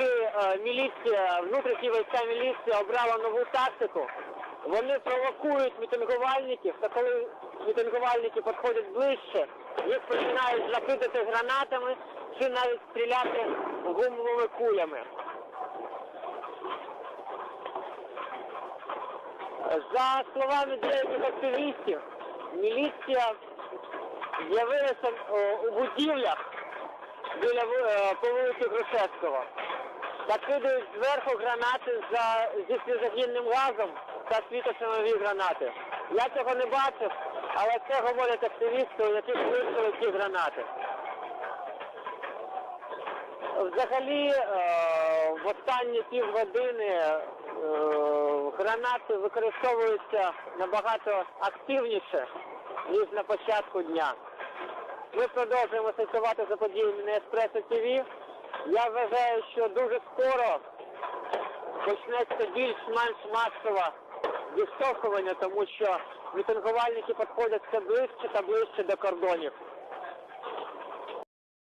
наші е, міліція, внутрішні війська міліції обрала нову тактику. Вони провокують мітингувальників, та коли мітингувальники підходять ближче, їх починають закидати гранатами чи навіть стріляти гумовими кулями. За словами деяких активістів, міліція з'явилася е, у будівлях біля е, по вулиці Грушевського та кидають зверху гранати за, зі сльозогінним газом та світошумові гранати. Я цього не бачив, але це говорять активісти, яких вийшли ці гранати. Взагалі, е, в останні півгодини е, гранати використовуються набагато активніше, ніж на початку дня. Ми продовжуємо слідкувати за подіями на Еспресо ТВ. Я вважаю, що дуже скоро почнеться більш-менш масове відштовхування, тому що мітингувальники підходять все ближче та ближче до кордонів.